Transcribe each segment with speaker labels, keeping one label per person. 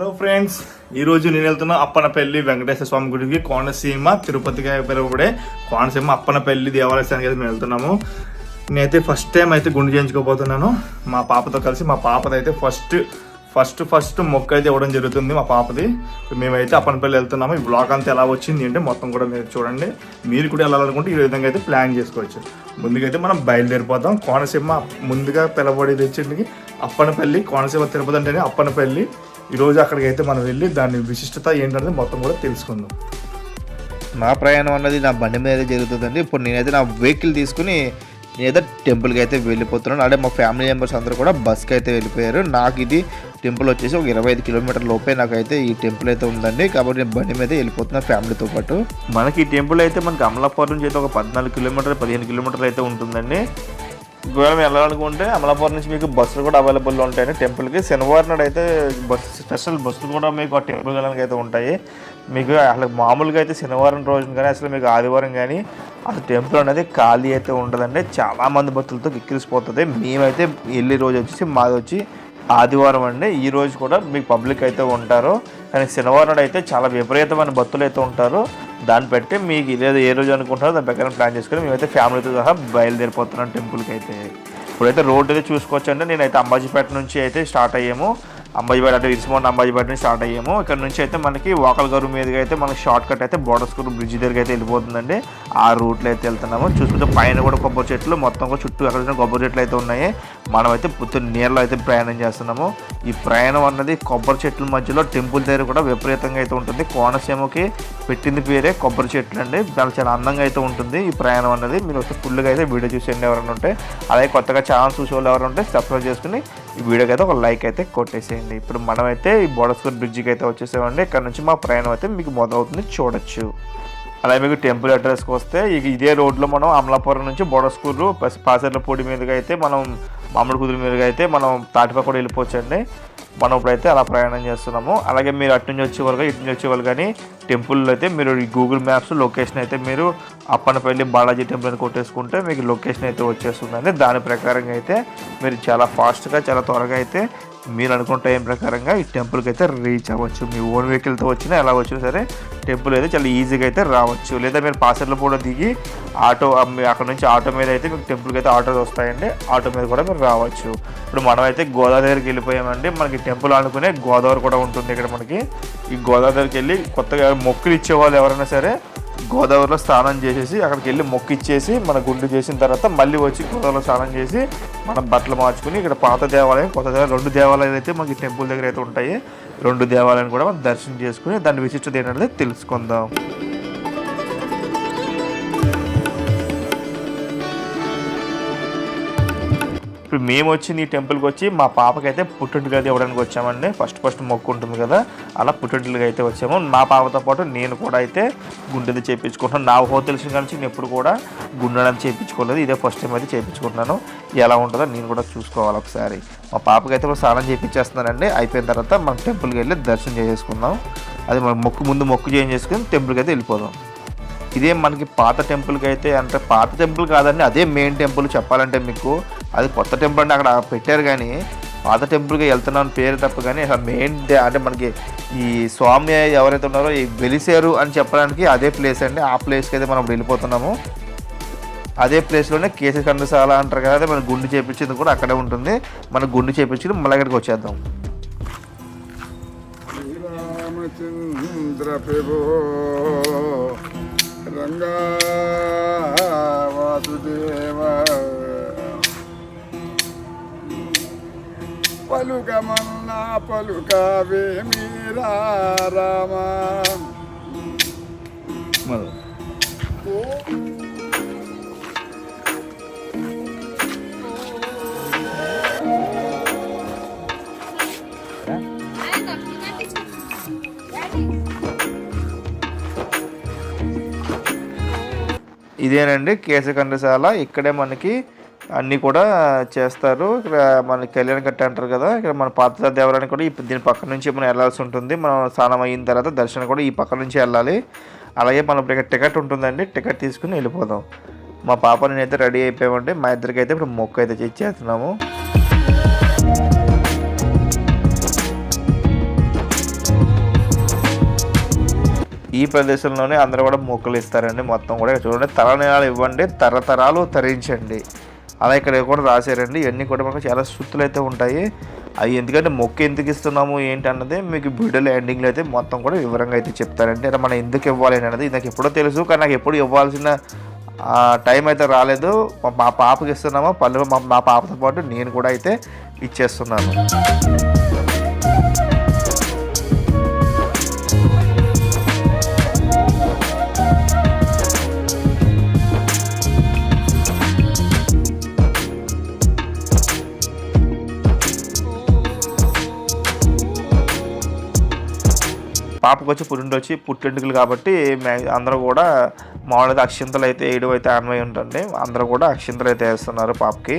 Speaker 1: Hello friends ఈరోజు నేను వెళ్తున్నా అప్పనపల్లి వెంకటేశ్వర స్వామి గుడికి కోనసీమ తిరుపతిగా పిలువబడే కోనసీమ అప్పనపల్లి దేవాలయానికి అయితే మేము వెళ్తున్నాము. నేనైతే ఫస్ట్ టైం అయితే గుండు చేయించుకోబోతున్నాను. మా పాపతో కలిసి మా పాపదైతే ఫస్ట్ ఫస్ట్ ఫస్ట్ మొక్క అయితే ఇవ్వడం జరుగుతుంది మా పాపది. మేమైతే అప్పనపల్లి వెళ్తున్నాము. ఈ బ్లాగ్ అంతా ఎలా వచ్చింది అంటే మొత్తం కూడా మీరు చూడండి. మీరు కూడా వెళ్ళాలనుకుంటే ఈ విధంగా అయితే ప్లాన్ చేసుకోవచ్చు. ముందుగా అయితే మనం బయలుదేరిపోతాం కోనసీమ ముందుగా పిలవబడేది వచ్చేటికి అప్పనపల్లి కోనసీమ తిరుపతి అంటేనే అప్పనపల్లి. ఈరోజు అక్కడికి అయితే మనం వెళ్ళి దాని విశిష్టత ఏంటనేది మొత్తం కూడా తెలుసుకుందాం.
Speaker 2: నా ప్రయాణం అన్నది నా బండి మీద జరుగుతుందండి. ఇప్పుడు నేనైతే నా వెహికల్ తీసుకుని నేనైతే టెంపుల్కి అయితే వెళ్ళిపోతున్నాను. అదే మా ఫ్యామిలీ మెంబర్స్ అందరూ కూడా బస్కి అయితే వెళ్ళిపోయారు. నాకు ఇది టెంపుల్ వచ్చేసి ఒక ఇరవై ఐదు కిలోమీటర్ లోపే నాకైతే ఈ టెంపుల్ అయితే ఉందండి. కాబట్టి నేను బండి మీద వెళ్ళిపోతున్నా ఫ్యామిలీతో పాటు. మనకి ఈ టెంపుల్ అయితే మనకి అమలాపురం నుంచి అయితే ఒక పద్నాలుగు కిలోమీటర్ పదిహేను కిలోమీటర్లు అయితే ఉంటుందండి. ఒకవేళ వెళ్ళాలనుకుంటే అమలాపురం నుంచి మీకు బస్సులు కూడా అవైలబుల్లో ఉంటాయండి. టెంపుల్కి శనివారం నాడు అయితే బస్ స్పెషల్ బస్సులు కూడా మీకు ఆ టెంపుల్ వెళ్ళడానికి అయితే ఉంటాయి. మీకు అసలు మామూలుగా అయితే శనివారం రోజున కానీ అసలు మీకు ఆదివారం కానీ అసలు టెంపుల్ అనేది ఖాళీ అయితే ఉండదండి. చాలా మంది భక్తులతో కిక్కిరిసిపోతుంది. మేమైతే వెళ్ళే రోజు వచ్చేసి మాది వచ్చి ఆదివారం అండి. ఈ రోజు కూడా మీకు పబ్లిక్ అయితే ఉంటారు. కానీ శనివారం నాడు అయితే చాలా విపరీతమైన భక్తులు అయితే ఉంటారు. దాన్ని బట్టి మీకు లేదా ఏ రోజు అనుకుంటారో దాని ప్రకారం ప్లాన్ చేసుకుని మేమైతే ఫ్యామిలీతో సహా బయలుదేరిపోతున్నాం టెంపుల్కి అయితే. ఇప్పుడైతే రోడ్ అయితే చూసుకోవచ్చు అంటే నేనైతే అంబాజీపేట నుంచి అయితే స్టార్ట్ అయ్యాము. అంబాజీపేట అంటే ఇస్మోన్ అంబాజీపేట నుంచి స్టార్ట్ అయ్యాము. ఇక్కడ నుంచి అయితే మనకి వాకల్ గారు మీదుగా అయితే మనకి షార్ట్ కట్ అయితే బోర్డర్ స్కూల్ బ్రిడ్జ్ దగ్గరికి అయితే వెళ్ళిపోతుందండి. ఆ రూట్లో అయితే వెళ్తున్నాము. చూసుకుంటే పైన కూడా కొబ్బరి చెట్లు మొత్తం కూడా చుట్టూ ఎక్కడ కొబ్బరి చెట్లు అయితే ఉన్నాయి. మనమైతే పుత్తూరు నీళ్ళలో అయితే ప్రయాణం చేస్తున్నాము. ఈ ప్రయాణం అన్నది కొబ్బరి చెట్ల మధ్యలో టెంపుల్ దగ్గర కూడా విపరీతంగా అయితే ఉంటుంది. కోనసీమకి పెట్టింది పేరే కొబ్బరి చెట్లు అండి. చాలా చాలా అందంగా అయితే ఉంటుంది ఈ ప్రయాణం అన్నది. మీరు వస్తే ఫుల్గా అయితే వీడియో చూసేయండి ఎవరైనా ఉంటే. అలాగే కొత్తగా ఛానల్ చూసే వాళ్ళు ఎవరైనా ఉంటే సబ్స్క్రైబ్ చేసుకుని ఈ వీడియోకి అయితే ఒక లైక్ అయితే కొట్టేసేయండి. ఇప్పుడు మనమైతే ఈ బోడస్కూర్ బ్రిడ్జికి అయితే వచ్చేసామండి. ఇక్కడ నుంచి మా ప్రయాణం అయితే మీకు మొదలవుతుంది. చూడొచ్చు. అలాగే మీకు టెంపుల్ అడ్రస్కి వస్తే ఇక ఇదే రోడ్లో మనం అమలాపురం నుంచి బోడస్కూరు పాసర్లపూడి మీదుగా అయితే మనం మామిడి కుదురు మీదుగా అయితే మనం తాటిపా కూడా వెళ్ళిపోవచ్చండి. మనం ఇప్పుడైతే అలా ప్రయాణం చేస్తున్నాము. అలాగే మీరు అటు నుంచి వచ్చే వాళ్ళు ఇటు నుంచి వచ్చే వాళ్ళు కానీ టెంపుల్లో అయితే మీరు ఈ గూగుల్ మ్యాప్స్ లొకేషన్ అయితే మీరు అప్పనపల్లి బాలాజీ టెంపుల్ అని కొట్టేసుకుంటే మీకు లొకేషన్ అయితే వచ్చేస్తుందండి. దాని ప్రకారంగా అయితే మీరు చాలా ఫాస్ట్గా చాలా త్వరగా అయితే మీరు అనుకున్న టైం ప్రకారంగా ఈ టెంపుల్కి అయితే రీచ్ అవ్వచ్చు. మీ ఓన్ వెహికల్తో వచ్చినా ఎలా వచ్చినా సరే టెంపుల్ అయితే చాలా ఈజీగా అయితే రావచ్చు. లేదా మీరు పాసర్లో కూడా దిగి ఆటో అక్కడ నుంచి ఆటో మీద అయితే మీకు టెంపుల్కి అయితే ఆటోస్ వస్తాయండి. ఆటో మీద కూడా మీరు రావచ్చు. ఇప్పుడు మనం అయితే గోదావరి దగ్గరికి వెళ్ళిపోయామండి. మనకి టెంపుల్ అనుకునే గోదావరి కూడా ఉంటుంది ఇక్కడ మనకి. ఈ గోదావరి దగ్గరికి వెళ్ళి కొత్తగా మొక్కులు ఇచ్చేవాళ్ళు ఎవరైనా సరే గోదావరిలో స్నానం చేసేసి అక్కడికి వెళ్ళి మొక్కిచ్చేసి మన గుండు చేసిన తర్వాత మళ్ళీ వచ్చి గోదావరిలో స్నానం చేసి మనం బట్టలు మార్చుకుని ఇక్కడ పాత దేవాలయం కొత్త దేవాలయం రెండు దేవాలయాలు అయితే మనకి టెంపుల్ దగ్గర అయితే ఉంటాయి. రెండు దేవాలయాన్ని కూడా మనం దర్శనం చేసుకుని దాని విశిష్టత ఏంటంటే తెలుసుకుందాం. ఇప్పుడు మేము వచ్చి నీ టెంపుల్కి వచ్చి మా పాపకైతే పుట్టింటికి అయితే ఇవ్వడానికి వచ్చామండి. ఫస్ట్ ఫస్ట్ మొక్కు ఉంటుంది కదా అలా పుట్టింటికి అయితే వచ్చాము. నా పాపతో పాటు నేను కూడా అయితే గుండెది చేయించుకుంటున్నాను నా హో తెలిసిన కానీ నేను ఎప్పుడు కూడా గుండెని చేయించుకోలేదు ఇదే ఫస్ట్ టైం అయితే చేయించుకుంటున్నాను ఎలా ఉంటుందో నేను కూడా చూసుకోవాలి ఒకసారి. మా పాపకి అయితే ఇప్పుడు స్నానం చేయించేస్తున్నానండి అయిపోయిన తర్వాత మనం టెంపుల్కి వెళ్ళి దర్శనం చేసేసుకుందాం అది మొక్కు ముందు మొక్కు చేయించేసుకుని టెంపుల్కి అయితే వెళ్ళిపోదాం. ఇదే మనకి పాత టెంపుల్కి అయితే అంటే పాత టెంపుల్ కాదండి అదే మెయిన్ టెంపుల్ చెప్పాలంటే మీకు. అది కొత్త టెంపుల్ అంటే అక్కడ పెట్టారు కానీ పాత టెంపుల్కి వెళ్తున్నాను పేరు తప్ప కానీ అసలు మెయిన్ అంటే మనకి ఈ స్వామి ఎవరైతే ఉన్నారో ఈ వెలిసేరు అని చెప్పడానికి అదే ప్లేస్ అండి. ఆ ప్లేస్కి అయితే మనం వెళ్ళిపోతున్నాము. అదే ప్లేస్లోనే కేసీ కండశాల అంటారు కదా అదే మన గుండు చేపించింది కూడా అక్కడే ఉంటుంది. మన గుండు చేపించి మళ్ళీ ఇక్కడికి వచ్చేద్దాం.
Speaker 3: శ్రీరామచంద్ర ప్రభో రంగా వాసుదేవ. పలుకమన్నా పలుకవే మీరా రామ.
Speaker 2: ఇదేనండి కేశఖండశాల. ఇక్కడే మనకి అన్నీ కూడా చేస్తారు. ఇక్కడ మన కళ్యాణ కట్ట అంటారు కదా ఇక్కడ మన పాత దేవాలయానికి కూడా దీని పక్క నుంచి మనం వెళ్ళాల్సి ఉంటుంది. మనం స్నానం అయిన తర్వాత దర్శనం కూడా ఈ పక్క నుంచి వెళ్ళాలి. అలాగే మనం ఇప్పుడు ఇక్కడ టికెట్ ఉంటుందండి టికెట్ తీసుకుని వెళ్ళిపోదాం. మా పాప నేనైతే రెడీ అయిపోయామండి. మా ఇద్దరికైతే ఇప్పుడు మొక్క అయితే ఇచ్చేస్తున్నాము ఈ ప్రదేశంలోనే అందరూ కూడా మొక్కలు ఇస్తారండి. మొత్తం కూడా చూడండి. తలనీలాలు ఇవ్వండి. తరతరాలు తరించండి అలా ఇక్కడ కూడా రాశారండి. ఇవన్నీ కూడా మనకు చాలా సుత్తులు అయితే ఉంటాయి. అవి ఎందుకంటే మొక్క ఎందుకు ఇస్తున్నాము ఏంటి అన్నది మీకు వీడియోలో ఎండింగ్లో అయితే మొత్తం కూడా వివరంగా అయితే చెప్తారండి. అంటే మనం ఎందుకు ఇవ్వాలి అనేది నాకు ఎప్పుడో తెలుసు కానీ నాకు ఎప్పుడు ఇవ్వాల్సిన టైం అయితే రాలేదు. మా- పాపకి ఇస్తున్నామో. పల్లె మా మా పాపతో పాటు నేను కూడా అయితే ఇచ్చేస్తున్నాను. పాపకు వచ్చి పుట్టింటి వచ్చి పుట్టింటికలు కాబట్టి మే- అందరూ కూడా మామూలుగా అక్షింతలు అయితే వేయడం అయితే ఆన్వయం ఉంటుంది అందరూ కూడా అక్షింతలు అయితే వేస్తున్నారు పాపకి.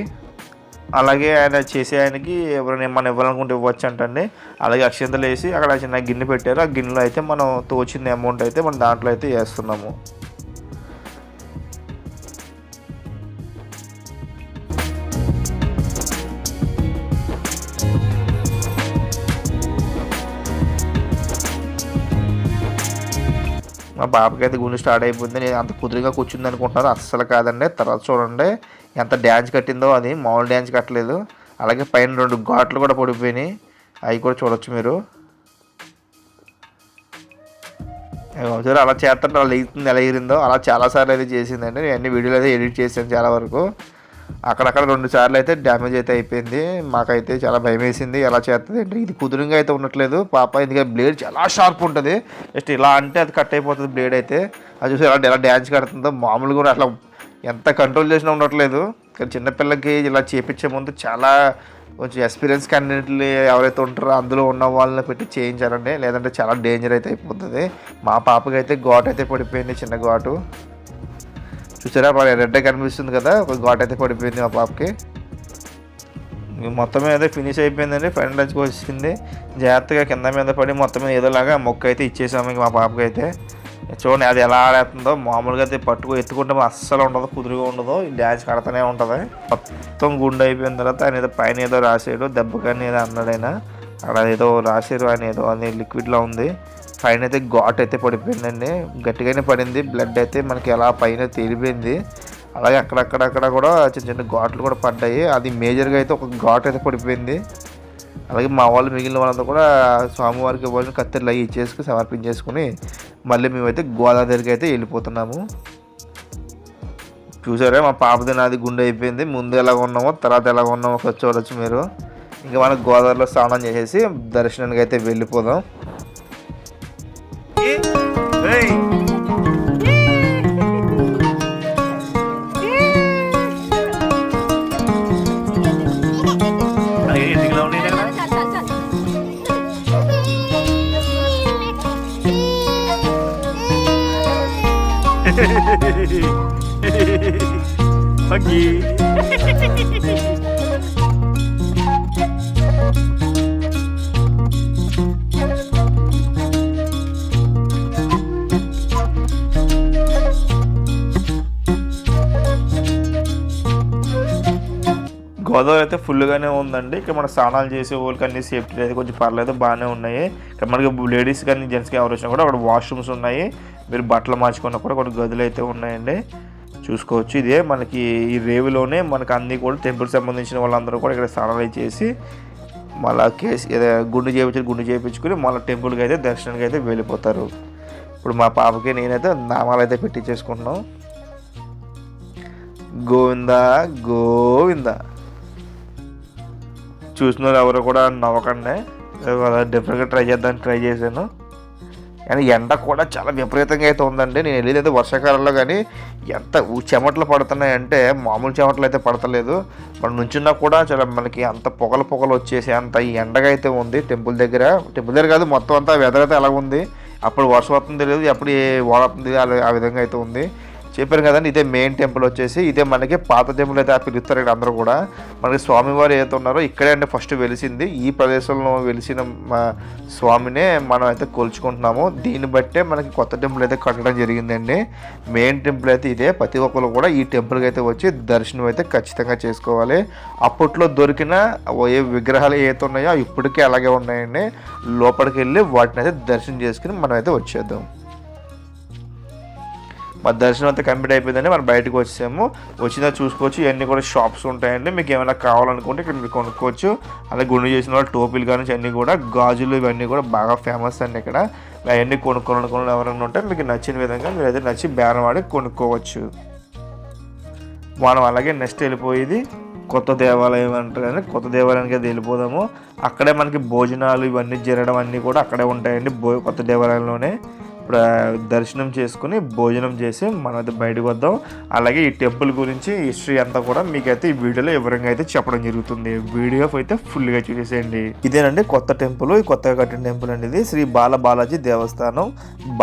Speaker 2: అలాగే ఆయన చేసే ఆయనకి ఎవరైనా మనం ఇవ్వాలనుకుంటే ఇవ్వచ్చు అంటండి అలాగే అక్షింతలు వేసి అక్కడ చిన్న గిన్నె పెట్టారు. ఆ గిన్నెలో అయితే మనం తోచిన అమౌంట్ అయితే మనం దాంట్లో అయితే వేస్తున్నాము. మా బాబుకి అయితే గుండె స్టార్ట్ అయిపోయింది. నేను అంత కుదురుగా కూర్చుంది అనుకుంటున్నారు అస్సలు కాదండి. తర్వాత చూడండి. ఎంత డ్యాన్స్ కట్టిందో అది. మామూలు డ్యాన్స్ కట్టలేదు. అలాగే పైన రెండు ఘాట్లు కూడా పడిపోయినాయి. అవి కూడా చూడొచ్చు మీరు. ఏమో అలా చేస్తుంటే అలా ఎగుతుంది ఎలా ఎగిరిందో అలా చాలాసార్లు అయితే చేసిందండి. నేను అన్ని వీడియోలు అయితే ఎడిట్ చేశాను చాలా వరకు. అక్కడక్కడ రెండు సార్లు అయితే డ్యామేజ్ అయితే అయిపోయింది. మాకైతే చాలా భయం వేసింది. ఎలా చేస్తుంది అంటే ఇది కుదురుగా అయితే ఉండట్లేదు. పాప ఎందుకంటే బ్లేడ్ చాలా షార్ప్ ఉంటుంది. జస్ట్ ఇలా అంటే అది కట్ అయిపోతుంది బ్లేడ్ అయితే. అది చూసి ఎలా ఎలా డ్యాన్స్ కడుతుందో మామూలుగా కూడా అట్లా ఎంత కంట్రోల్ చేసినా ఉండట్లేదు. కానీ చిన్నపిల్లకి ఇలా చేపించే ముందు చాలా కొంచెం ఎక్స్పీరియన్స్ క్యాండిడేట్లు ఎవరైతే ఉంటారో అందులో ఉన్న వాళ్ళని పెట్టి చేయించాలండి. లేదంటే చాలా డేంజర్ అయితే అయిపోతుంది. మా పాపకి అయితే ఘాట్ అయితే పడిపోయింది చిన్న ఘాటు. చూసారా? మరి రెడ్ కనిపిస్తుంది కదా? ఒక ఘాట్ అయితే పడిపోయింది మా పాపకి. మొత్తం మీద ఫినిష్ అయిపోయిందండి. ఫ్రెండ్ టచ్కి వచ్చింది జాగ్రత్తగా కింద మీద పడి మొత్తం మీద ఏదోలాగా మొక్క అయితే ఇచ్చేసాము ఇంక మా పాపకి అయితే. చూడండి అది ఎలా ఆడేస్తుందో. మామూలుగా అయితే పట్టుకో ఎత్తుకుంటే అస్సలు ఉండదు కుదురుగా ఉండదు. ఈ డ్యాన్స్ కడతానే ఉంటుంది. మొత్తం గుండె అయిపోయిన తర్వాత ఆయన ఏదో పైన ఏదో రాసాడు దెబ్బ కానీ ఏదో అన్నాడు ఆయన అక్కడ ఏదో రాసారు ఆయన ఏదో అది లిక్విడ్లో ఉంది. పైన అయితే ఘాట్ అయితే పడిపోయిందండి. గట్టిగానే పడింది. బ్లడ్ అయితే మనకి ఎలా పైన తేలిపోయింది. అలాగే అక్కడక్కడక్కడ కూడా చిన్న చిన్న ఘాట్లు కూడా పడ్డాయి. అది మేజర్గా అయితే ఒక ఘాట్ అయితే పడిపోయింది. అలాగే మా వాళ్ళు మిగిలిన వాళ్ళంతా కూడా స్వామివారికి ఇవ్వాలని కత్తెరలు అవి ఇచ్చేసుకుని సమర్పించేసుకుని మళ్ళీ మేమైతే గోదావరి అయితే వెళ్ళిపోతున్నాము. చూసారా మా పాపది నాది గుండె అయిపోయింది. ముందు ఎలా ఉన్నామో తర్వాత ఎలా ఉన్నామో ఒకసారి చూడొచ్చు మీరు. ఇంకా మనం గోదావరిలో స్నానం చేసేసి దర్శనానికి అయితే వెళ్ళిపోదాం. గోదావరి అయితే ఫుల్గానే ఉందండి. ఇక్కడ మన స్నానాలు చేసే వాళ్ళకి అన్ని సేఫ్టీ అయితే కొంచెం పర్లేదు బాగానే ఉన్నాయి. ఇక్కడ మనకి లేడీస్ కానీ జెంట్స్కి ఎవరు వచ్చినా కూడా అక్కడ వాష్రూమ్స్ ఉన్నాయి. మీరు బట్టలు మార్చుకున్న కూడా కొన్ని గదులు అయితే ఉన్నాయండి. చూసుకోవచ్చు. ఇదే మనకి ఈ రేవులోనే మనకి అన్ని కూడా టెంపుల్ సంబంధించిన వాళ్ళందరూ కూడా ఇక్కడ స్నానాలు అయితే చేసి మళ్ళీ కేసు ఏదో గుండు చేయించి గుండు చేయించుకుని మళ్ళీ టెంపుల్కి అయితే దర్శనానికి అయితే వెళ్ళిపోతారు. ఇప్పుడు మా పాపకి నేనైతే నామాలు అయితే పెట్టించేసుకుంటున్నాం. గోవిందా గోవిందా. చూసిన వాళ్ళు ఎవరు కూడా నవ్వకండి. డిఫరెంట్గా ట్రై చేద్దాం ట్రై చేశాను. కానీ ఎండ కూడా చాలా విపరీతంగా అయితే ఉందండి. నేను వెళ్ళేది వర్షాకాలంలో కానీ ఎంత చెమటలు పడుతున్నాయంటే మామూలు చెమటలు అయితే పడతలేదు. మనం నుంచున్నా కూడా చాలా మనకి అంత పొగలు పొగలు వచ్చేసి అంత ఈ ఎండగా అయితే ఉంది టెంపుల్ దగ్గర. టెంపుల్ దగ్గర కాదు మొత్తం అంతా వెదర్ అయితే ఎలా ఉంది. అప్పుడు వర్షం వస్తుంది తెలియదు అప్పుడు ఏ అలా- ఆ విధంగా అయితే ఉంది. చెప్పారు కదండి ఇదే మెయిన్ టెంపుల్ వచ్చేసి ఇదే మనకి పాత టెంపుల్ అయితే పిలుస్తారు ఇక్కడ అందరూ కూడా. మనకి స్వామివారు ఏదైతే ఉన్నారో ఇక్కడే అంటే ఫస్ట్ వెలిసింది. ఈ ప్రదేశంలో వెలిసిన మా స్వామినే మనం అయితే కొలుచుకుంటున్నాము. దీన్ని బట్టే మనకి కొత్త టెంపుల్ అయితే కట్టడం జరిగిందండి. మెయిన్ టెంపుల్ అయితే ఇదే. ప్రతి ఒక్కరు కూడా ఈ టెంపుల్కి అయితే వచ్చి దర్శనం అయితే ఖచ్చితంగా చేసుకోవాలి. అప్పట్లో దొరికిన ఏ విగ్రహాలు ఏవైతే ఉన్నాయో ఇప్పటికీ అలాగే ఉన్నాయండి. లోపలికి వెళ్ళి వాటిని అయితే దర్శనం చేసుకుని మనం అయితే వచ్చేద్దాం. మా దర్శనం అంతా కంప్లీట్ అయిపోయిందని మనం బయటకు వచ్చాము వచ్చిందా చూసుకోవచ్చు. ఇవన్నీ కూడా షాప్స్ ఉంటాయండి. మీకు ఏమైనా కావాలనుకుంటే ఇక్కడ మీరు కొనుక్కోవచ్చు. అలాగే గుండు చేసిన వాళ్ళు టోపీలు కానీ అన్నీ కూడా గాజులు ఇవన్నీ కూడా బాగా ఫేమస్ అండి ఇక్కడ. అవన్నీ కొనుక్కోవాలనుకున్న ఎవరైనా ఉంటే మీకు నచ్చిన విధంగా మీరు అయితే నచ్చి బేరం వాడి కొనుక్కోవచ్చు. మనం అలాగే నెక్స్ట్ వెళ్ళిపోయేది కొత్త దేవాలయం అంటారు కొత్త దేవాలయానికి అయితే వెళ్ళిపోదాము. అక్కడే మనకి భోజనాలు ఇవన్నీ జరగడం అన్నీ కూడా అక్కడే ఉంటాయండి. భో కొత్త దేవాలయంలోనే. దర్శనం చేసుకుని భోజనం చేసి మనం బయటకు వద్దాం. అలాగే ఈ టెంపుల్ గురించి హిస్టరీ అంతా కూడా మీకైతే ఈ వీడియోలో వివరంగా అయితే చెప్పడం జరుగుతుంది. వీడియో అయితే ఫుల్గా చూసేసేయండి. ఇదేనండి కొత్త టెంపుల్. ఈ కొత్తగా కట్టిన టెంపుల్ అండి ఇది శ్రీ బాల బాలాజీ దేవస్థానం.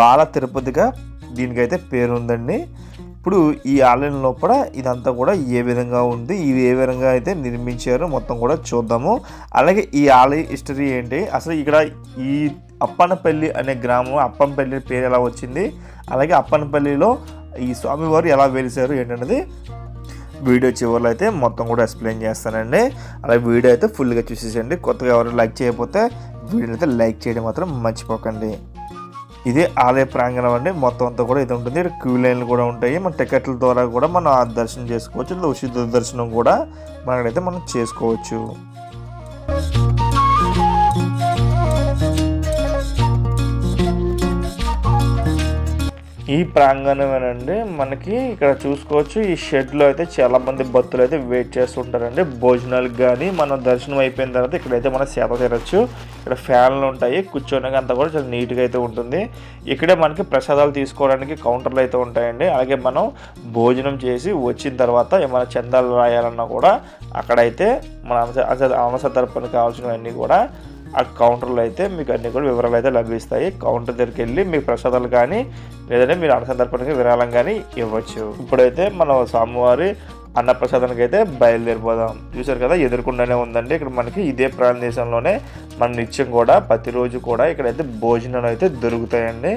Speaker 2: బాల తిరుపతిగా దీనికైతే పేరు ఉందండి ఇప్పుడు ఈ ఆలయం లోపల ఇదంతా కూడా ఏ విధంగా ఉంది? ఇవి ఏ విధంగా అయితే నిర్మించారో మొత్తం కూడా చూద్దాము. అలాగే ఈ ఆలయ హిస్టరీ ఏంటి? అసలు ఇక్కడ ఈ అప్పనపల్లి అనే గ్రామం అప్పనపల్లి పేరు ఎలా వచ్చింది? అలాగే అప్పనపల్లిలో ఈ స్వామివారు ఎలా వెలిసారు ఏంటన్నది వీడియో చివరిలో అయితే మొత్తం కూడా ఎక్స్ప్లెయిన్ చేస్తానండి. అలాగే వీడియో అయితే ఫుల్గా చూసేసండి కొత్తగా ఎవరు లైక్ చేయకపోతే వీడియోని అయితే లైక్ చేయడం మాత్రం మర్చిపోకండి. ఇదే ఆలయ ప్రాంగణం అండి. మొత్తం అంతా కూడా ఇది ఉంటుంది. ఇక్కడ క్యూ లైన్లు కూడా ఉంటాయి. మన టికెట్ల ద్వారా కూడా మనం ఆ దర్శనం చేసుకోవచ్చు. ఉచిత దర్శనం కూడా మనకైతే మనం చేసుకోవచ్చు. ఈ ప్రాంగణమేనండి మనకి ఇక్కడ చూసుకోవచ్చు ఈ షెడ్లో అయితే చాలా మంది భక్తులు అయితే వెయిట్ చేస్తుంటారండి. భోజనాలకు కానీ మనం దర్శనం అయిపోయిన తర్వాత ఇక్కడైతే మనం సేవ తీరచ్చు ఇక్కడ ఫ్యాన్లు ఉంటాయి కూర్చోడానికి అంతా కూడా చాలా నీట్గా అయితే ఉంటుంది. ఇక్కడే మనకి ప్రసాదాలు తీసుకోవడానికి కౌంటర్లు అయితే ఉంటాయండి. అలాగే మనం భోజనం చేసి వచ్చిన తర్వాత ఏమైనా చందాలు రాయాలన్నా కూడా అక్కడైతే మన అంశ అంశ తరపున కావాల్సినవన్నీ కూడా ఆ కౌంటర్లో అయితే మీకు అన్ని కూడా వివరాలు అయితే లభిస్తాయి. కౌంటర్ దగ్గరికి వెళ్ళి మీకు ప్రసాదాలు కానీ లేదంటే మీరు అన్నసందర్భానికి విరాళం కానీ ఇవ్వచ్చు. ఇప్పుడైతే మనం స్వామివారి అన్నప్రసాదానికి అయితే బయలుదేరిపోదాం. చూసారు కదా ఎదుర్కొండానే ఉందండి. ఇక్కడ మనకి ఇదే ప్రాంతదేశంలోనే మన నిత్యం కూడా ప్రతిరోజు కూడా ఇక్కడైతే భోజనాలు అయితే దొరుకుతాయండి.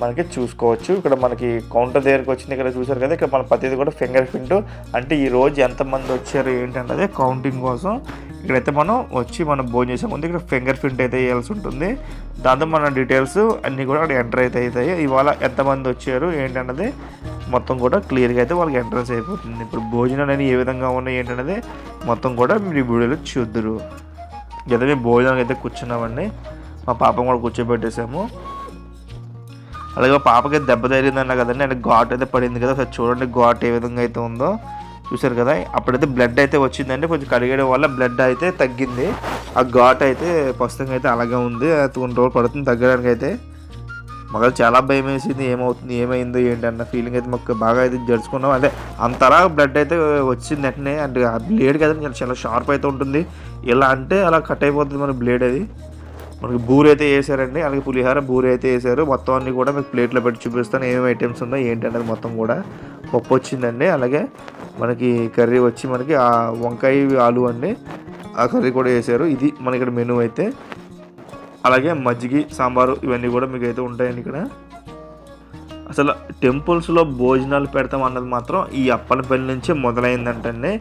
Speaker 2: మనకి చూసుకోవచ్చు. ఇక్కడ మనకి కౌంటర్ దగ్గరికి వచ్చింది. ఇక్కడ చూసారు కదా ఇక్కడ మన ప్రతిదీ కూడా ఫింగర్ ప్రింట్ అంటే ఈ రోజు ఎంతమంది వచ్చారు ఏంటన్నది కౌంటింగ్ కోసం. ఇక్కడైతే మనం వచ్చి మనం భోజనం చేసే ముందు ఇక్కడ ఫింగర్ ప్రింట్ అయితే వేయాల్సి ఉంటుంది. దాంతో మన డీటెయిల్స్ అన్నీ కూడా అక్కడ ఎంటర్ అయితే అవుతాయి. ఇవాళ ఎంతమంది వచ్చారు ఏంటన్నది మొత్తం కూడా క్లియర్గా అయితే వాళ్ళకి ఎంట్రన్స్ అయిపోతుంది. ఇప్పుడు భోజనాలు అనేవి ఏ విధంగా ఉన్నాయి ఏంటన్నది మొత్తం కూడా మీరు ఈ వీడియోలో చూద్దరు. ఏదో మేము భోజనానికి అయితే కూర్చున్నామండి. మా పాపం కూడా కూర్చోబెట్టేసాము. అలాగే పాపకి దెబ్బ తగిలిందన్న కదండి. అంటే ఘాట్ అయితే పడింది కదా. ఒకసారి చూడండి ఘాట్ ఏ విధంగా అయితే ఉందో. చూసారు కదా? అప్పుడైతే బ్లడ్ అయితే వచ్చిందండి. కొంచెం కడిగేయడం వల్ల బ్లడ్ అయితే తగ్గింది. ఆ ఘాట్ అయితే ప్రస్తుతంగా అయితే అలాగే ఉంది. అది కొన్ని రోజులు పడుతుంది తగ్గడానికి అయితే. మాకు చాలా భయం వేసింది. ఏమవుతుంది? ఏమైందో? ఏంటి? అన్న ఫీలింగ్ అయితే మాకు బాగా అయితే జరుచుకున్నాం అదే అంతలా బ్లడ్ అయితే వచ్చింది వెంటనే. అంటే ఆ బ్లేడ్ కదా చాలా- చాలా షార్ప్ అయితే ఉంటుంది. ఇలా అంటే అలా కట్ అయిపోతుంది మన బ్లేడ్ అది. మనకి బూరి అయితే వేసారండి. అలాగే పులిహార బూరి అయితే వేసారు. మొత్తం అన్ని కూడా మీకు ప్లేట్లో పెట్టి చూపిస్తాను. ఏమేమి ఐటమ్స్ ఉందో ఏంటి అనేది మొత్తం కూడా పప్పు వచ్చిందండి. అలాగే మనకి కర్రీ వచ్చి మనకి ఆ వంకాయ ఆలు అండి. ఆ కర్రీ కూడా వేసారు. ఇది మన ఇక్కడ మెనూ అయితే. అలాగే మజ్జిగి సాంబారు ఇవన్నీ కూడా మీకు అయితే ఉంటాయండి ఇక్కడ. అసలు టెంపుల్స్లో భోజనాలు పెడతాం అన్నది మాత్రం ఈ అప్పనపల్లి నుంచే మొదలైందంటండి.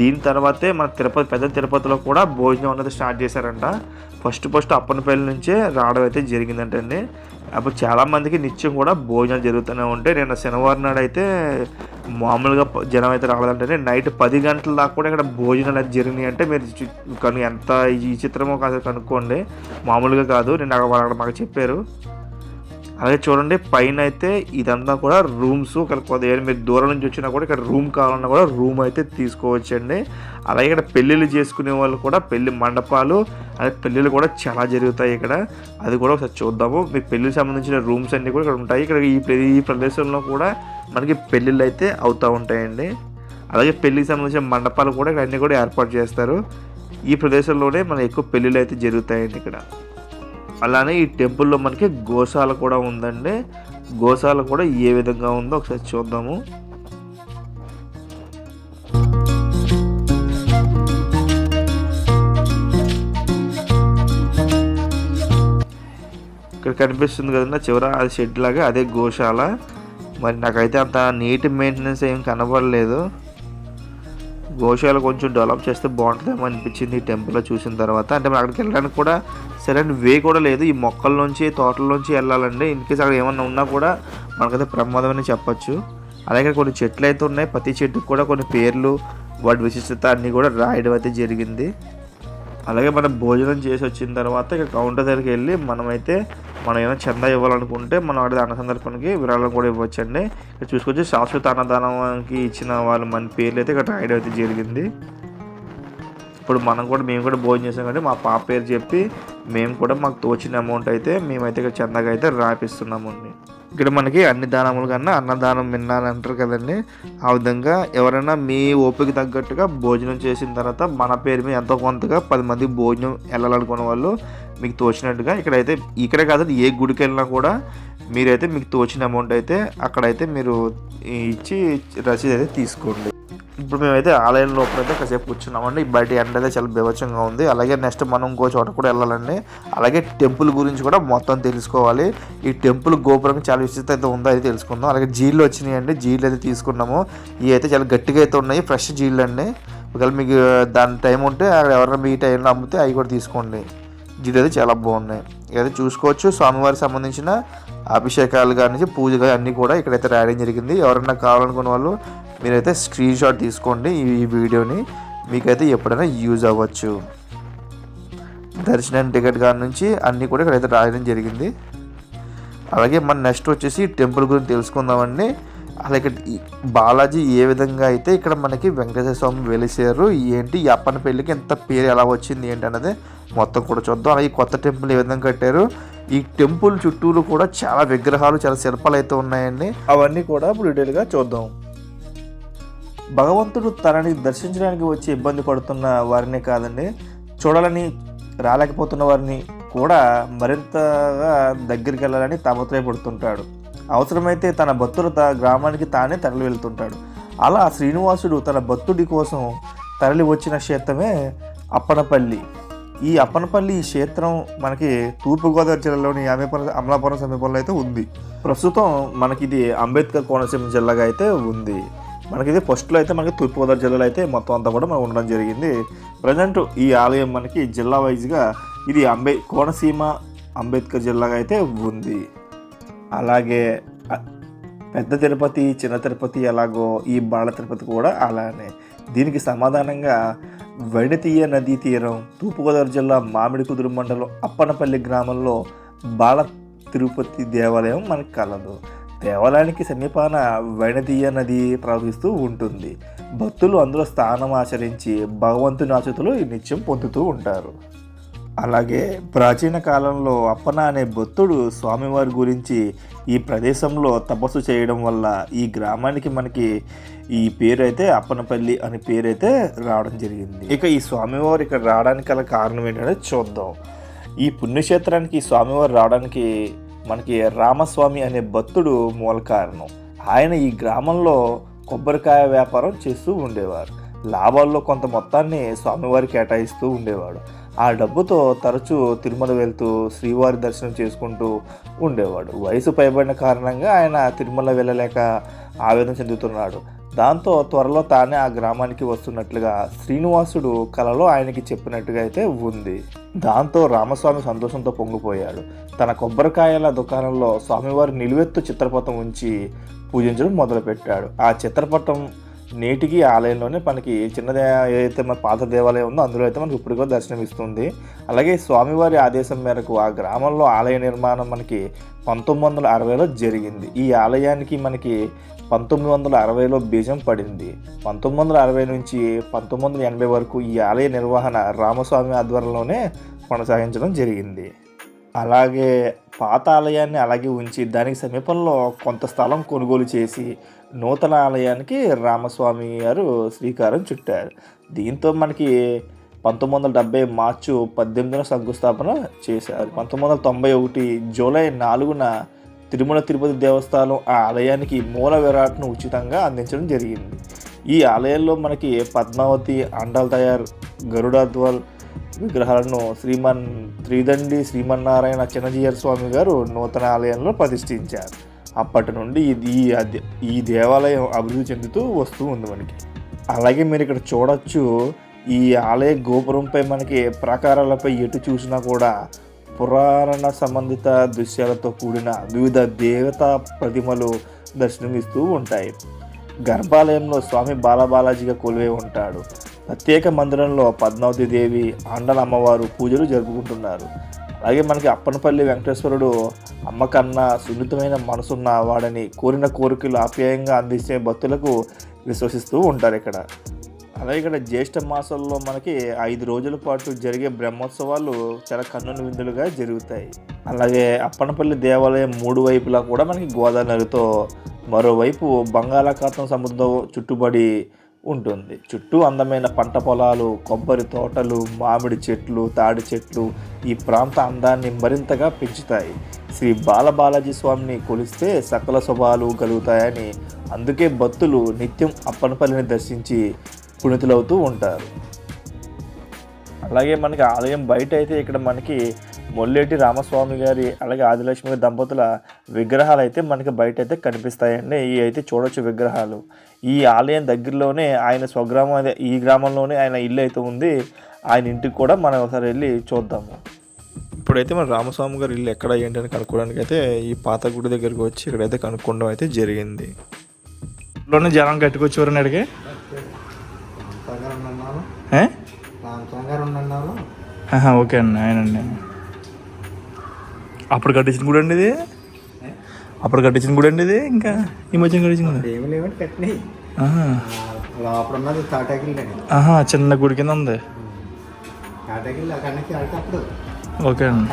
Speaker 2: దీని తర్వాతే మన తిరుపతి పెద్ద తిరుపతిలో కూడా భోజనం అనేది స్టార్ట్ చేశారంట. ఫస్ట్ ఫస్ట్ అప్పనపల్లి నుంచే రావడం అయితే జరిగిందంటండి. అప్పుడు చాలామందికి నిత్యం కూడా భోజనాలు జరుగుతూనే ఉంటాయి నేను శనివారం నాడు అయితే మామూలుగా జనం అయితే రావాలంటే నైట్ పది గంటల దాకా కూడా ఇక్కడ భోజనాలు అది జరిగినాయి అంటే మీరు కను ఎంత ఈ చిత్రమో కాదు కనుక్కోండి. మామూలుగా కాదు నేను అక్కడ వాళ్ళు అక్కడ మాకు చెప్పారు. అలాగే చూడండి పైన అయితే ఇదంతా కూడా రూమ్స్. ఇక్కడ కొద్దిగా మీరు దూరం నుంచి వచ్చినా కూడా ఇక్కడ రూమ్ కావాలన్నా కూడా రూమ్ అయితే తీసుకోవచ్చండి. అలాగే ఇక్కడ పెళ్ళిళ్ళు చేసుకునే వాళ్ళు కూడా పెళ్ళి మండపాలు అలాగే పెళ్ళిళ్ళు కూడా చాలా జరుగుతాయి ఇక్కడ. అది కూడా ఒకసారి చూద్దాము. మీ పెళ్ళికి సంబంధించిన రూమ్స్ అన్నీ కూడా ఇక్కడ ఉంటాయి. ఇక్కడ ఈ ప్ర- ఈ ప్రదేశంలో కూడా మనకి పెళ్ళిళ్ళు అయితే అవుతూ ఉంటాయండి. అలాగే పెళ్ళికి సంబంధించిన మండపాలు కూడా ఇక్కడ అన్నీ కూడా ఏర్పాటు చేస్తారు. ఈ ప్రదేశంలోనే మన ఎక్కువ పెళ్ళిళ్ళు అయితే జరుగుతాయండి ఇక్కడ. అలానే ఈ టెంపుల్లో మనకి గోశాల కూడా ఉందండి. గోశాల కూడా ఏ విధంగా ఉందో ఒకసారి చూద్దాము. ఇక్కడ కనిపిస్తుంది కదండి చివర అది షెడ్ లాగా అదే గోశాల. మరి నాకైతే అంత నీట్ మెయింటెనెన్స్ ఏం కనబడలేదు. గోశాల కొంచెం డెవలప్ చేస్తే బాగుంటుందేమో అనిపించింది ఈ టెంపుల్లో చూసిన తర్వాత. అంటే మనం అక్కడికి వెళ్ళడానికి కూడా సరైన వే కూడా లేదు. ఈ మొక్కల నుంచి తోటల నుంచి వెళ్ళాలండి ఇన్ కేస్ అక్కడ ఏమన్నా ఉన్నా కూడా మనకైతే ప్రమాదం అని చెప్పొచ్చు. అలాగే కొన్ని చెట్లు అయితే ఉన్నాయి. ప్రతి చెట్టుకు కూడా కొన్ని పేర్లు వాటి విశిష్టత అన్నీ కూడా రాయడం అయితే జరిగింది. అలాగే మనం భోజనం చేసి వచ్చిన తర్వాత ఇక కౌంటర్ దగ్గరికి వెళ్ళి మనమైతే మనం ఏమైనా చందా ఇవ్వాలనుకుంటే మనం అక్కడ అన్న సందర్భానికి విరాళం కూడా ఇవ్వచ్చండి. ఇక్కడ చూసుకొచ్చి శాశ్వత అన్నదానానికి ఇచ్చిన వాళ్ళు మన పేర్లు అయితే ఇక్కడ రాయడం అయితే జరిగింది. ఇప్పుడు మనం కూడా మేము కూడా భోజనం చేసాం కానీ మా పాప పేరు చెప్పి మేము కూడా మాకు తోచిన అమౌంట్ అయితే మేమైతే ఇక్కడ చందాగా అయితే రాపిస్తున్నామండి ఇక్కడ మనకి అన్ని దానముల కన్నా అన్నదానం విన్నాను అంటారు కదండి. ఆ విధంగా ఎవరైనా మీ ఓపిక తగ్గట్టుగా భోజనం చేసిన తర్వాత మన పేరు మీద ఎంతో కొంతగా పది మంది భోజనం వెళ్ళాలనుకున్న వాళ్ళు మీకు తోచినట్టుగా ఇక్కడైతే ఇక్కడే కాదు ఏ గుడికి వెళ్ళినా కూడా మీరైతే మీకు తోచిన అమౌంట్ అయితే అక్కడైతే మీరు ఇచ్చి రసీదు అయితే తీసుకోండి. ఇప్పుడు మేమైతే ఆలయం లోపల అయితే కాసేపు కూర్చున్నామండి. బయట ఎండ అయితే చాలా బీభత్సంగా ఉంది. అలాగే నెక్స్ట్ మనం ఇంకో చోట కూడా వెళ్ళాలండి. అలాగే టెంపుల్ గురించి కూడా మొత్తం తెలుసుకోవాలి. ఈ టెంపుల్ గోపురం చాలా విశిష్టత అయితే ఉందో అది తెలుసుకుందాం. అలాగే జీళ్ళు వచ్చినాయండి. జీళ్ళు అయితే తీసుకున్నాము. ఇవి అయితే చాలా గట్టిగా అయితే ఉన్నాయి. ఫ్రెష్ జీళ్ళు అండి ఒకవేళ మీకు దాని టైం ఉంటే అక్కడ ఎవరైనా మీ టైంలో అమ్మితే అవి కూడా తీసుకోండి. జీళ్ళు అయితే చాలా బాగున్నాయి. ఇదైతే చూసుకోవచ్చు. స్వామివారికి సంబంధించిన అభిషేకాలు కానీ పూజలు అన్నీ కూడా ఇక్కడైతే రాయడం జరిగింది. ఎవరైనా కావాలనుకున్న వాళ్ళు మీరైతే స్క్రీన్ షాట్ తీసుకోండి ఈ వీడియోని. మీకైతే ఎప్పుడైనా యూజ్ అవ్వచ్చు. దర్శనం టికెట్ కాడ నుంచి అన్నీ కూడా ఇక్కడైతే రాయడం జరిగింది. అలాగే మన నెక్స్ట్ వచ్చేసి టెంపుల్ గురించి తెలుసుకుందామండి. అలాగే బాలాజీ ఏ విధంగా అయితే ఇక్కడ మనకి వెంకటేశ్వర స్వామి వెలిసారు ఏంటి ఈ అప్పన పెళ్ళికి ఎంత పేరు ఎలా వచ్చింది ఏంటి అన్నది మొత్తం కూడా చూద్దాం. అలాగే కొత్త టెంపుల్ ఏ విధంగా కట్టారు ఈ టెంపుల్ చుట్టూరు కూడా చాలా విగ్రహాలు చాలా శిల్పాలు అయితే ఉన్నాయండి. అవన్నీ కూడా ఇప్పుడు డీటెయిల్గా చూద్దాం. భగవంతుడు తనని దర్శించడానికి వచ్చి ఇబ్బంది పడుతున్న వారినే కాదండి చూడాలని రాలేకపోతున్న వారిని కూడా మరింతగా దగ్గరికి వెళ్ళాలని తాపత్రయపడుతుంటాడు. అవసరమైతే తన భక్తుల తన గ్రామానికి తానే తరలి వెళ్తుంటాడు. అలా శ్రీనివాసుడు తన భక్తుడి కోసం తరలి వచ్చిన క్షేత్రమే అప్పనపల్లి. ఈ అప్పనపల్లి క్షేత్రం మనకి తూర్పుగోదావరి జిల్లాలోని అమలాపురం అమలాపురం సమీపంలో అయితే ఉంది. ప్రస్తుతం మనకి ఇది అంబేద్కర్ కోనసీమ జిల్లాగా అయితే ఉంది. మనకి ఇది ఫస్ట్లో అయితే మనకి తూర్పుగోదావరి జిల్లాలో అయితే మొత్తం అంతా కూడా మనం ఉండడం జరిగింది. ప్రజెంట్ ఈ ఆలయం మనకి జిల్లా వైజ్గా ఇది అంబే కోనసీమ అంబేద్కర్ జిల్లాగా అయితే ఉంది. అలాగే పెద్ద తిరుపతి చిన్న తిరుపతి ఎలాగో ఈ బాల తిరుపతి కూడా అలానే. దీనికి సమాధానంగా వైడతీయ నదీ తీరం తూర్పుగోదావరి జిల్లా మామిడి కుదురు మండలం అప్పనపల్లి గ్రామంలో బాల తిరుపతి దేవాలయం మనకు కలదు. దేవాలయానికి సమీపాన వైనదీయ నది ప్రవహిస్తూ ఉంటుంది. భక్తులు అందులో స్థానం ఆచరించి భగవంతుని ఆచతులు నిత్యం పొందుతూ ఉంటారు. అలాగే ప్రాచీన కాలంలో అప్పన అనే భక్తుడు స్వామివారి గురించి ఈ ప్రదేశంలో తపస్సు చేయడం వల్ల ఈ గ్రామానికి మనకి ఈ పేరు అయితే అప్పనపల్లి అనే పేరు అయితే రావడం జరిగింది. ఇక ఈ స్వామివారు ఇక్కడ రావడానికి గల కారణం ఏంటంటే చూద్దాం. ఈ పుణ్యక్షేత్రానికి స్వామివారు రావడానికి మనకి రామస్వామి అనే భక్తుడు మూల కారణం. ఆయన ఈ గ్రామంలో కొబ్బరికాయ వ్యాపారం చేస్తూ ఉండేవారు. లాభాల్లో కొంత మొత్తాన్ని స్వామివారి కేటాయిస్తూ ఉండేవాడు. ఆ డబ్బుతో తరచూ తిరుమల వెళ్తూ శ్రీవారి దర్శనం చేసుకుంటూ ఉండేవాడు. వయసు పైబడిన కారణంగా ఆయన తిరుమల వెళ్ళలేక ఆవేదన చెందుతున్నాడు. దాంతో త్వరలో తానే ఆ గ్రామానికి వస్తున్నట్లుగా శ్రీనివాసుడు కలలో ఆయనకి చెప్పినట్టుగా అయితే ఉంది. దాంతో రామస్వామి సంతోషంతో పొంగిపోయాడు. తన కొబ్బరికాయల దుకాణంలో స్వామివారి నిలువెత్తు చిత్రపటం ఉంచి పూజించడం మొదలుపెట్టాడు. ఆ చిత్రపటం నేటికి ఆలయంలోనే మనకి చిన్నదే ఏదైతే మన పాత దేవాలయం ఉందో అందులో అయితే మనకి ఇప్పుడు కూడా దర్శనం ఇస్తుంది. అలాగే స్వామివారి ఆదేశం మేరకు ఆ గ్రామంలో ఆలయ నిర్మాణం మనకి పంతొమ్మిది వందల అరవైలో జరిగింది. ఈ ఆలయానికి మనకి పంతొమ్మిది వందల అరవైలో బీజం పడింది. పంతొమ్మిది వందల అరవై నుంచి పంతొమ్మిది వందల ఎనభై వరకు ఈ ఆలయ నిర్వహణ రామస్వామి ఆధ్వర్యంలోనే కొనసాగించడం జరిగింది. అలాగే పాత ఆలయాన్ని అలాగే ఉంచి దానికి సమీపంలో కొంత స్థలం కొనుగోలు చేసి నూతన ఆలయానికి రామస్వామి గారు శ్రీకారం చుట్టారు. దీంతో మనకి పంతొమ్మిది వందల డెబ్బై మార్చు పద్దెనిమిదిన శంకుస్థాపన చేశారు. పంతొమ్మిది వందల తొంభై ఒకటి జూలై నాలుగున తిరుమల తిరుపతి దేవస్థానం ఆ ఆలయానికి మూల విరాట్ను ఉచితంగా అందించడం జరిగింది. ఈ ఆలయంలో మనకి పద్మావతి అండల్ తయార్ గరుడాధ్వల్ విగ్రహాలను శ్రీమన్ త్రిదండి శ్రీమన్నారాయణ చిన్నజీయర్ స్వామి గారు నూతన ఆలయంలో ప్రతిష్ఠించారు. అప్పటి నుండి ఇది ఈ ఈ దేవాలయం అభివృద్ధి చెందుతూ వస్తూ ఉంది మనకి.
Speaker 4: అలాగే మీరు ఇక్కడ చూడొచ్చు ఈ ఆలయ గోపురంపై మనకి ప్రాకారాలపై ఎటు చూసినా కూడా పురాణ సంబంధిత దృశ్యాలతో కూడిన వివిధ దేవతా ప్రతిమలు దర్శనమిస్తూ ఉంటాయి. గర్భాలయంలో స్వామి బాలబాలాజీగా కొలువై ఉంటాడు. ప్రత్యేక మందిరంలో పద్మావతి దేవి ఆండల అమ్మవారు పూజలు జరుపుకుంటున్నారు. అలాగే మనకి అప్పనపల్లి వెంకటేశ్వరుడు అమ్మ కన్నా సున్నితమైన మనసున్న వాడని కోరిన కోరికలు ఆప్యాయంగా అందించే భక్తులకు విశ్వసిస్తూ ఉంటారు ఇక్కడ. అలాగే ఇక్కడ జ్యేష్ఠ మాసంలో మనకి ఐదు రోజుల పాటు జరిగే బ్రహ్మోత్సవాలు చాలా కన్నుల విందులుగా జరుగుతాయి. అలాగే అప్పనపల్లి దేవాలయం మూడు వైపులా కూడా మనకి గోదావరి నదితో మరోవైపు బంగాళాఖాతం సముద్రం చుట్టుబడి ఉంటుంది. చుట్టూ అందమైన పంట పొలాలు కొబ్బరి తోటలు మామిడి చెట్లు తాడి చెట్లు ఈ ప్రాంత అందాన్ని మరింతగా పెంచుతాయి. శ్రీ బాలబాలాజీ స్వామిని కొలిస్తే సకల శుభాలు కలుగుతాయని అందుకే భక్తులు నిత్యం అప్పనపల్లిని దర్శించి పుణితులవుతూ ఉంటారు. అలాగే మనకి ఆలయం బయట అయితే ఇక్కడ మనకి మొల్లేటి రామస్వామి గారి అలాగే ఆదిలక్ష్మి గారి దంపతుల విగ్రహాలు అయితే మనకి బయట అయితే కనిపిస్తాయండి. ఈ అయితే చూడొచ్చు విగ్రహాలు. ఈ ఆలయం దగ్గరలోనే ఆయన స్వగ్రామం అదే ఈ గ్రామంలోనే ఆయన ఇల్లు అయితే ఉంది. ఆయన ఇంటికి కూడా మనం ఒకసారి వెళ్ళి చూద్దాము.
Speaker 2: ఇప్పుడైతే మన రామస్వామి గారి ఇల్లు ఎక్కడ ఏంటి అని కనుక్కోవడానికి అయితే ఈ పాత గుడి దగ్గరికి వచ్చి ఇక్కడైతే కనుక్కోవడం అయితే జరిగింది. ఇంట్లోనే జనం కట్టుకొచ్చేవారని అడిగే? ఓకే అండి ఆయనండి. అప్పుడు కట్టించిన గుడి అండి ఇది? అప్పుడు కట్టించిన గుడి అండి ఇది ఇంకా? ఈ మధ్య కట్టించిన ఆహా. చిన్న గుడి కింద ఉంది. ఓకే అండి.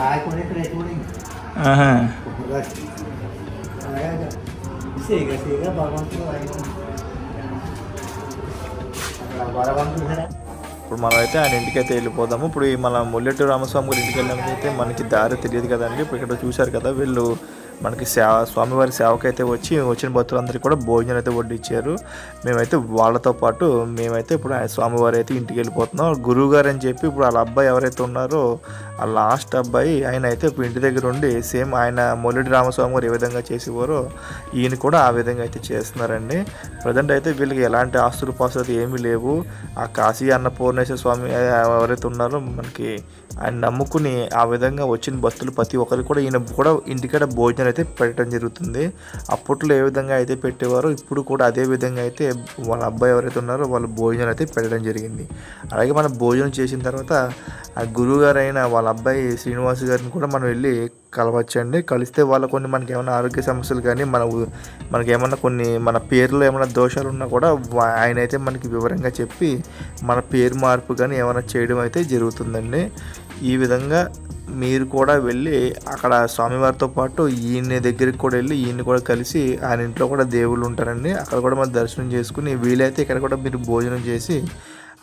Speaker 1: భగవంతుడు
Speaker 2: ఇప్పుడు మనం అయితే ఆయన ఇంటికి అయితే వెళ్ళిపోదాము. ఇప్పుడు ఈ మన ముల్లెట్టు రామస్వామి గారి ఇంటికి వెళ్ళడానికి అయితే మనకి దారి తెలియదు కదండి. ఇప్పుడు ఇక్కడ చూశారు కదా వీళ్ళు మనకి సేవ స్వామివారి సేవకైతే అయితే వచ్చి వచ్చిన భక్తులందరికీ కూడా భోజనం అయితే వడ్డించారు మేమైతే వాళ్ళతో పాటు మేమైతే ఇప్పుడు ఆయన స్వామివారి అయితే ఇంటికి వెళ్ళిపోతున్నాం. గురువుగారు అని చెప్పి ఇప్పుడు వాళ్ళ అబ్బాయి ఎవరైతే ఉన్నారో ఆ లాస్ట్ అబ్బాయి ఆయన అయితే ఇప్పుడు ఇంటి దగ్గర ఉండి సేమ్ ఆయన మొల్లెటి రామస్వామి గారు ఏ విధంగా చేసేవారో ఈయన కూడా ఆ విధంగా అయితే చేస్తున్నారండి. ప్రజెంట్ అయితే వీళ్ళకి ఎలాంటి ఆస్తులు పాస్తులు ఏమీ లేవు. ఆ కాశీ అన్నపూర్ణేశ్వర స్వామి ఎవరైతే ఉన్నారో మనకి ఆయన నమ్ముకుని ఆ విధంగా వచ్చిన భక్తులు ప్రతి ఒక్కరికి కూడా ఈయన కూడా ఇంటికాడ భోజనం అయితే పెట్టడం జరుగుతుంది. అప్పట్లో ఏ విధంగా అయితే పెట్టేవారో ఇప్పుడు కూడా అదే విధంగా అయితే వాళ్ళ అబ్బాయి ఎవరైతే ఉన్నారో వాళ్ళు భోజనం అయితే పెట్టడం జరిగింది. అలాగే మనం భోజనం చేసిన తర్వాత ఆ గురువు గారైన వాళ్ళ అబ్బాయి శ్రీనివాస్ గారిని కూడా మనం వెళ్ళి కలవచ్చండి. కలిస్తే వాళ్ళ కొన్ని మనకి ఏమైనా ఆరోగ్య సమస్యలు కానీ మన మనకి ఏమైనా కొన్ని మన పేరులో ఏమైనా దోషాలు ఉన్నా కూడా ఆయన అయితే మనకి వివరంగా చెప్పి మన పేరు మార్పు కానీ ఏమైనా చేయడం అయితే జరుగుతుందండి. ఈ విధంగా మీరు కూడా వెళ్ళి అక్కడ స్వామివారితో పాటు ఈయన దగ్గరికి కూడా వెళ్ళి ఈయన కూడా కలిసి ఆయన ఇంట్లో కూడా దేవుళ్ళు ఉంటారండి. అక్కడ కూడా మనం దర్శనం చేసుకుని వీలైతే ఇక్కడ కూడా మీరు భోజనం చేసి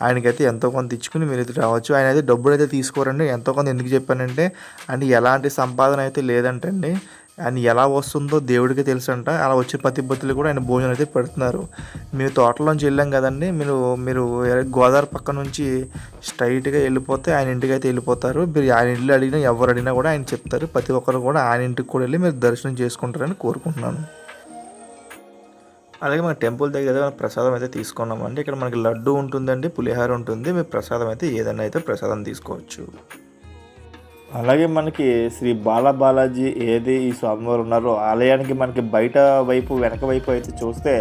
Speaker 2: ఆయనకైతే ఎంతో కొంత ఇచ్చుకుని మీరు అయితే రావచ్చు. ఆయన అయితే డబ్బులు అయితే తీసుకోరండి. ఎంతో కొంత ఎందుకు చెప్పానంటే ఆయన ఎలాంటి సంపాదన అయితే లేదంటండి. ఆయన ఎలా వస్తుందో దేవుడికి తెలుసంట. అలా వచ్చే ప్రతిభత్తులు కూడా ఆయన భోజనం అయితే పెడుతున్నారు. మేము తోటలోంచి వెళ్ళాం కదండి. మీరు మీరు గోదావరి పక్క నుంచి స్ట్రైట్గా వెళ్ళిపోతే ఆయన ఇంటికి అయితే వెళ్ళిపోతారు. మీరు ఆయన ఇల్లు అడిగినా ఎవరు అడిగినా కూడా ఆయన చెప్తారు. ప్రతి ఒక్కరు కూడా ఆయన ఇంటికి కూడా వెళ్ళి మీరు దర్శనం చేసుకుంటారని కోరుకుంటున్నాను. అలాగే మన టెంపుల్ దగ్గర అయితే మనం ప్రసాదం అయితే తీసుకున్నామండి. ఇక్కడ మనకి లడ్డు ఉంటుందండి పులిహార ఉంటుంది. మీరు ప్రసాదం అయితే ఏదైనా అయితే ప్రసాదం తీసుకోవచ్చు. అలాగే మనకి శ్రీ బాలబాలాజీ ఏది ఈ స్వామివారు ఉన్నారో ఆలయానికి మనకి బయట వైపు వెనక వైపు అయితే చూస్తే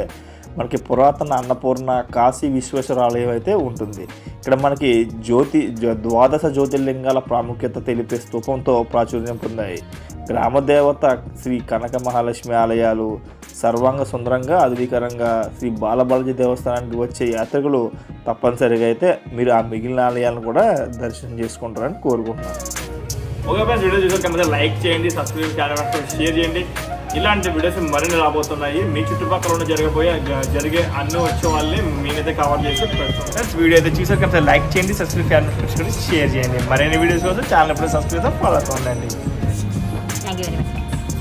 Speaker 2: మనకి పురాతన అన్నపూర్ణ కాశీ విశ్వేశ్వర ఆలయం అయితే ఉంటుంది. ఇక్కడ మనకి జ్యోతి ద్వాదశ జ్యోతిర్లింగాల ప్రాముఖ్యత తెలిపే స్తూపంతో ప్రాచుర్యం పొందాయి. గ్రామదేవత శ్రీ కనక మహాలక్ష్మి ఆలయాలు సర్వాంగ సుందరంగా అధికారంగా శ్రీ బాలబాలజీ దేవస్థానానికి వచ్చే యాత్రికులు తప్పనిసరిగా అయితే మీరు ఆ మిగిలిన ఆలయాలను కూడా దర్శనం చేసుకుంటారని కోరుకుంటున్నాను.
Speaker 5: ఓకే ఫ్రెండ్స్ వీడియో చూసాక లైక్ చేయండి సబ్స్క్రైబ్ చేయాలంటే షేర్ చేయండి. ఇలాంటి వీడియోస్ మరిన్ని రాబోతున్నాయి. మీ చుట్టుపక్కల ఉన్న జరగబోయే జరిగే అన్ని వచ్చే వాళ్ళని మేమైతే కవర్ చేసి పెడతాం. ఫ్రెండ్స్ వీడియో అయితే చూసాక లైక్ చేయండి సబ్స్క్రైబ్ చేయాలి షేర్ చేయండి. మరిన్ని వీడియోస్ కోసం ఛానల్ ఎప్పుడు సబ్స్క్రైబ్ ఫాలో అవుతుండండి